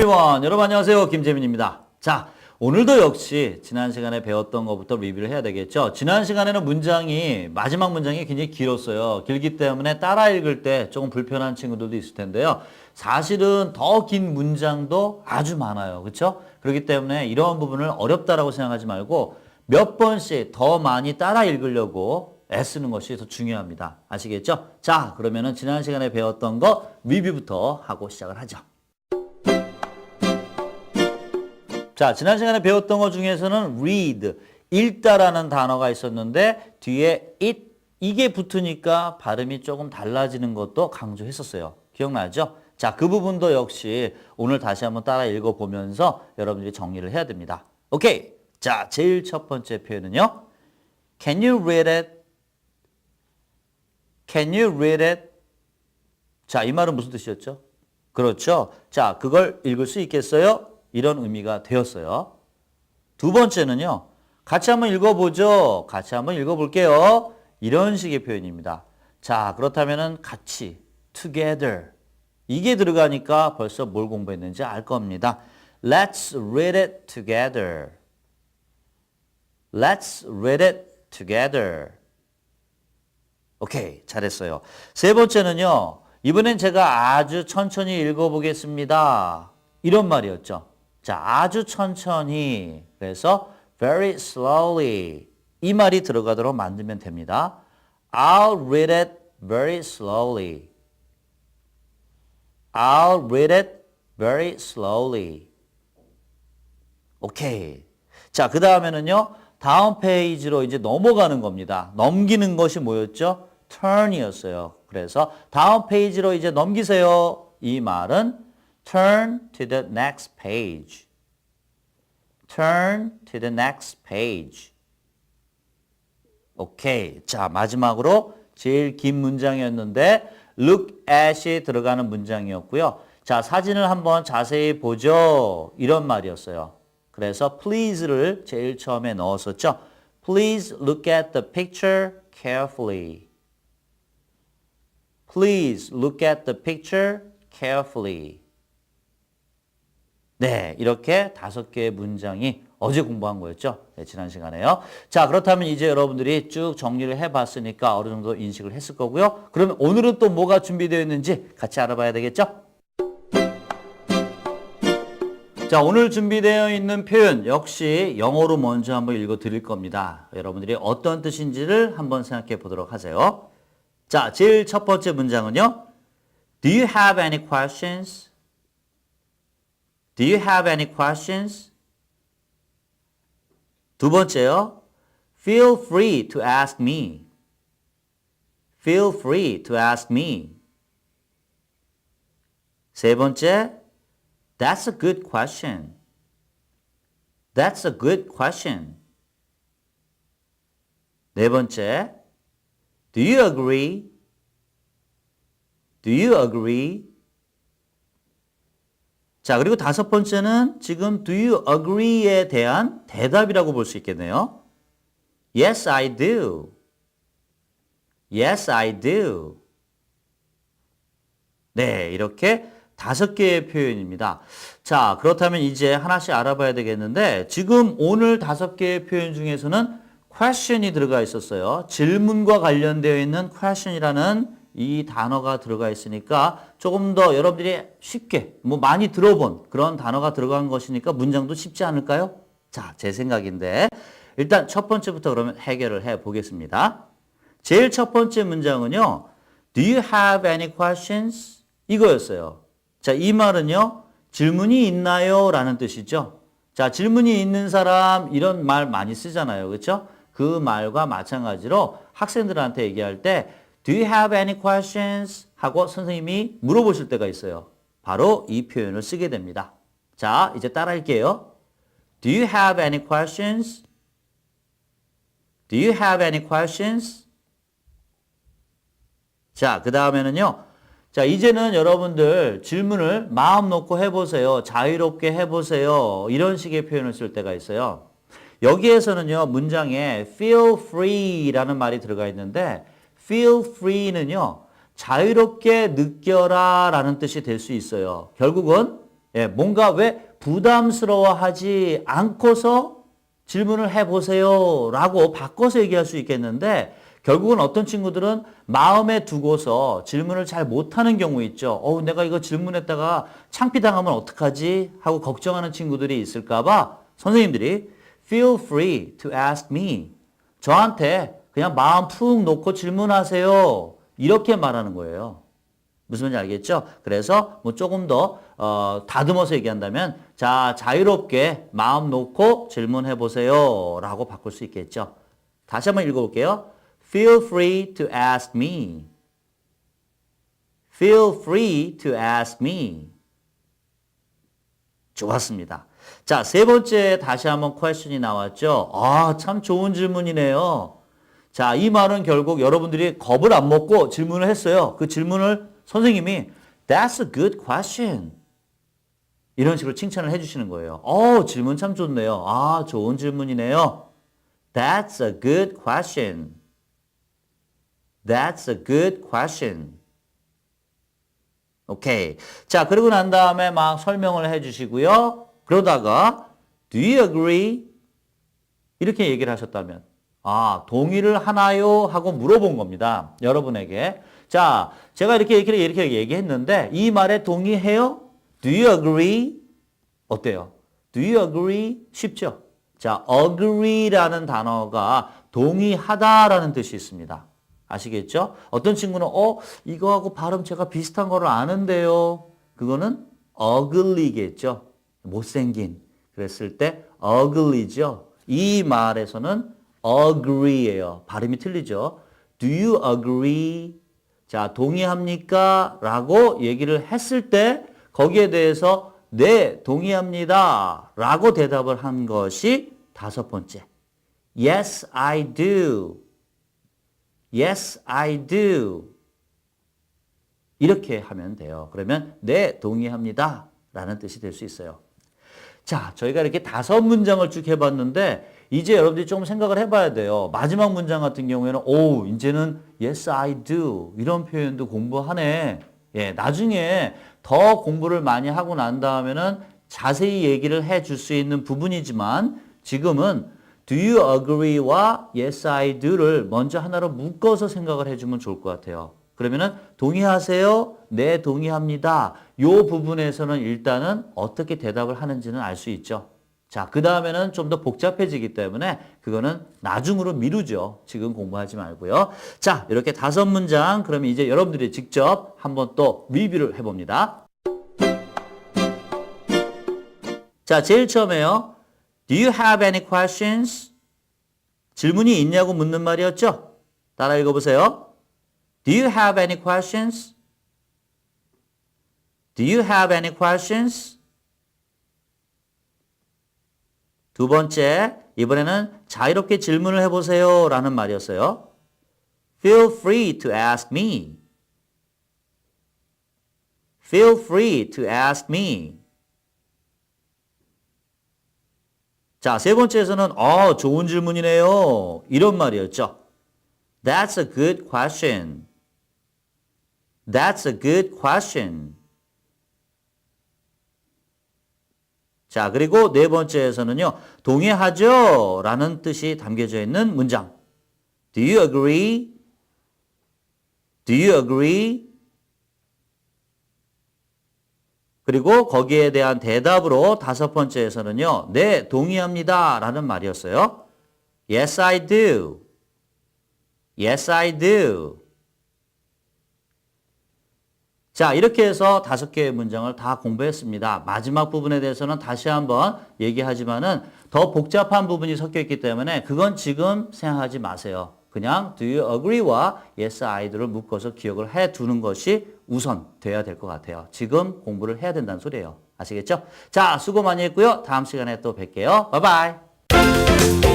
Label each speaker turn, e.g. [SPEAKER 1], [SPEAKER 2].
[SPEAKER 1] everyone. 여러분 안녕하세요. 김재민입니다. 자, 오늘도 역시 지난 시간에 배웠던 것부터 리뷰를 해야 되겠죠. 지난 시간에는 문장이 마지막 문장이 굉장히 길었어요. 길기 때문에 따라 읽을 때 조금 불편한 친구들도 있을 텐데요. 사실은 더 긴 문장도 아주 많아요. 그렇죠? 그렇기 때문에 이러한 부분을 어렵다라고 생각하지 말고 몇 번씩 더 많이 따라 읽으려고 애쓰는 것이 더 중요합니다. 아시겠죠? 자, 그러면은 지난 시간에 배웠던 거 리뷰부터 하고 시작을 하죠. 자, 지난 시간에 배웠던 것 중에서는 read, 읽다라는 단어가 있었는데 뒤에 it, 이게 붙으니까 발음이 조금 달라지는 것도 강조했었어요. 기억나죠? 자, 그 부분도 역시 오늘 다시 한번 따라 읽어보면서 여러분들이 정리를 해야 됩니다. 오케이. 자, 제일 첫 번째 표현은요. Can you read it? Can you read it? 자, 이 말은 무슨 뜻이었죠? 그렇죠. 자, 그걸 읽을 수 있겠어요? 이런 의미가 되었어요. 두 번째는요. 같이 한번 읽어보죠. 같이 한번 읽어볼게요. 이런 식의 표현입니다. 자, 그렇다면은 같이, together. 이게 들어가니까 벌써 뭘 공부했는지 알 겁니다. Let's read it together. Let's read it together. 오케이, 잘했어요. 세 번째는요. 이번엔 제가 아주 천천히 읽어보겠습니다. 이런 말이었죠. 자, 아주 천천히. 그래서 very slowly. 이 말이 들어가도록 만들면 됩니다. I'll read it very slowly. I'll read it very slowly. 오케이. 자, 그 다음에는요. 다음 페이지로 이제 넘어가는 겁니다. 넘기는 것이 뭐였죠? turn이었어요. 그래서 다음 페이지로 이제 넘기세요. 이 말은 turn to the next page. Turn to the next page. 오케이. 자, 마지막으로 제일 긴 문장이었는데 look at이 들어가는 문장이었고요. 자, 사진을 한번 자세히 보죠. 이런 말이었어요. 그래서 please를 제일 처음에 넣었었죠. Please look at the picture carefully. Please look at the picture carefully. 네, 이렇게 다섯 개의 문장이 어제 공부한 거였죠. 네, 지난 시간에요. 자, 그렇다면 이제 여러분들이 쭉 정리를 해봤으니까 어느 정도 인식을 했을 거고요. 그러면 오늘은 또 뭐가 준비되어 있는지 같이 알아봐야 되겠죠? 자, 오늘 준비되어 있는 표현 역시 영어로 먼저 한번 읽어 드릴 겁니다. 여러분들이 어떤 뜻인지를 한번 생각해 보도록 하세요. 자, 제일 첫 번째 문장은요. Do you have any questions? Do you have any questions? 두 번째요. Feel free to ask me. Feel free to ask me. 세 번째. That's a good question. That's a good question. 네 번째. Do you agree? Do you agree? 자, 그리고 다섯 번째는 지금 do you agree에 대한 대답이라고 볼 수 있겠네요. Yes, I do. Yes, I do. 네, 이렇게 다섯 개의 표현입니다. 자, 그렇다면 이제 하나씩 알아봐야 되겠는데 지금 오늘 다섯 개의 표현 중에서는 question이 들어가 있었어요. 질문과 관련되어 있는 question이라는 이 단어가 들어가 있으니까 조금 더 여러분들이 쉽게 뭐 많이 들어본 그런 단어가 들어간 것이니까 문장도 쉽지 않을까요? 자, 제 생각인데 일단 첫 번째부터 그러면 해결을 해 보겠습니다. 제일 첫 번째 문장은요. Do you have any questions? 이거였어요. 자, 이 말은요. 질문이 있나요? 라는 뜻이죠. 자, 질문이 있는 사람 이런 말 많이 쓰잖아요. 그렇죠? 그 말과 마찬가지로 학생들한테 얘기할 때 Do you have any questions? 하고 선생님이 물어보실 때가 있어요. 바로 이 표현을 쓰게 됩니다. 자, 이제 따라할게요. Do you have any questions? Do you have any questions? 자, 그 다음에는요. 자, 이제는 여러분들 질문을 마음 놓고 해보세요. 자유롭게 해보세요. 이런 식의 표현을 쓸 때가 있어요. 여기에서는요, 문장에 feel free라는 말이 들어가 있는데, feel free는요, 자유롭게 느껴라 라는 뜻이 될 수 있어요. 결국은 예, 뭔가 왜 부담스러워하지 않고서 질문을 해보세요. 라고 바꿔서 얘기할 수 있겠는데, 결국은 어떤 친구들은 마음에 두고서 질문을 잘 못하는 경우 있죠. 어, 내가 이거 질문했다가 창피당하면 어떡하지? 하고 걱정하는 친구들이 있을까봐 선생님들이 feel free to ask me. 저한테 그냥 마음 푹 놓고 질문하세요. 이렇게 말하는 거예요. 무슨 말인지 알겠죠? 그래서 뭐 조금 더 어, 다듬어서 얘기한다면 자 자유롭게 마음 놓고 질문해 보세요 라고 바꿀 수 있겠죠. 다시 한번 읽어볼게요. Feel free to ask me. Feel free to ask me. 좋았습니다. 자, 세 번째 다시 한번 question이 나왔죠. 아, 참 좋은 질문이네요. 자, 이 말은 결국 여러분들이 겁을 안 먹고 질문을 했어요. 그 질문을 선생님이 That's a good question. 이런 식으로 칭찬을 해주시는 거예요. 어, 질문 참 좋네요. 아, 좋은 질문이네요. That's a good question. That's a good question. 오케이. 자, 그러고 난 다음에 막 설명을 해 주시고요. 그러다가 Do you agree? 이렇게 얘기를 하셨다면 아, 동의를 하나요? 하고 물어본 겁니다. 여러분에게. 자, 제가 이렇게 이렇게 이렇게 얘기했는데 이 말에 동의해요? Do you agree? 어때요? Do you agree? 쉽죠? 자, agree라는 단어가 동의하다라는 뜻이 있습니다. 아시겠죠? 어떤 친구는 어 이거하고 발음 제가 비슷한 거를 아는데요. 그거는 ugly겠죠. 못생긴. 그랬을 때 ugly죠. 이 말에서는 agree예요. 발음이 틀리죠. Do you agree? 자, 동의합니까? 라고 얘기를 했을 때 거기에 대해서 네, 동의합니다. 라고 대답을 한 것이 다섯 번째. Yes, I do. Yes, I do. 이렇게 하면 돼요. 그러면 네, 동의합니다. 라는 뜻이 될 수 있어요. 자, 저희가 이렇게 다섯 문장을 쭉 해봤는데 이제 여러분들이 조금 생각을 해봐야 돼요. 마지막 문장 같은 경우에는 오, 이제는 yes, I do 이런 표현도 공부하네. 예, 나중에 더 공부를 많이 하고 난 다음에는 자세히 얘기를 해 줄 수 있는 부분이지만 지금은 Do you agree와 Yes, I do를 먼저 하나로 묶어서 생각을 해주면 좋을 것 같아요. 그러면은 동의하세요? 네, 동의합니다. 요 부분에서는 일단은 어떻게 대답을 하는지는 알 수 있죠. 자, 그 다음에는 좀 더 복잡해지기 때문에 그거는 나중으로 미루죠. 지금 공부하지 말고요. 자, 이렇게 다섯 문장 그러면 이제 여러분들이 직접 한번 또 리뷰를 해봅니다. 자, 제일 처음에요. Do you have any questions? 질문이 있냐고 묻는 말이었죠? 따라 읽어보세요. Do you have any questions? Do you have any questions? 두 번째, 이번에는 자유롭게 질문을 해보세요 라는 말이었어요. Feel free to ask me. Feel free to ask me. 자, 세 번째에서는 어, 좋은 질문이네요. 이런 말이었죠. That's a good question. That's a good question. 자, 그리고 네 번째에서는요. 동의하죠? 라는 뜻이 담겨져 있는 문장. Do you agree? Do you agree? 그리고 거기에 대한 대답으로 다섯 번째에서는요. 네, 동의합니다. 라는 말이었어요. Yes, I do. Yes, I do. 자, 이렇게 해서 다섯 개의 문장을 다 공부했습니다. 마지막 부분에 대해서는 다시 한번 얘기하지만은 더 복잡한 부분이 섞여 있기 때문에 그건 지금 생각하지 마세요. 그냥 do you agree와 yes, I do를 묶어서 기억을 해 두는 것이 우선 돼야 될 것 같아요. 지금 공부를 해야 된다는 소리예요. 아시겠죠? 자, 수고 많이 했고요. 다음 시간에 또 뵐게요. 바이바이.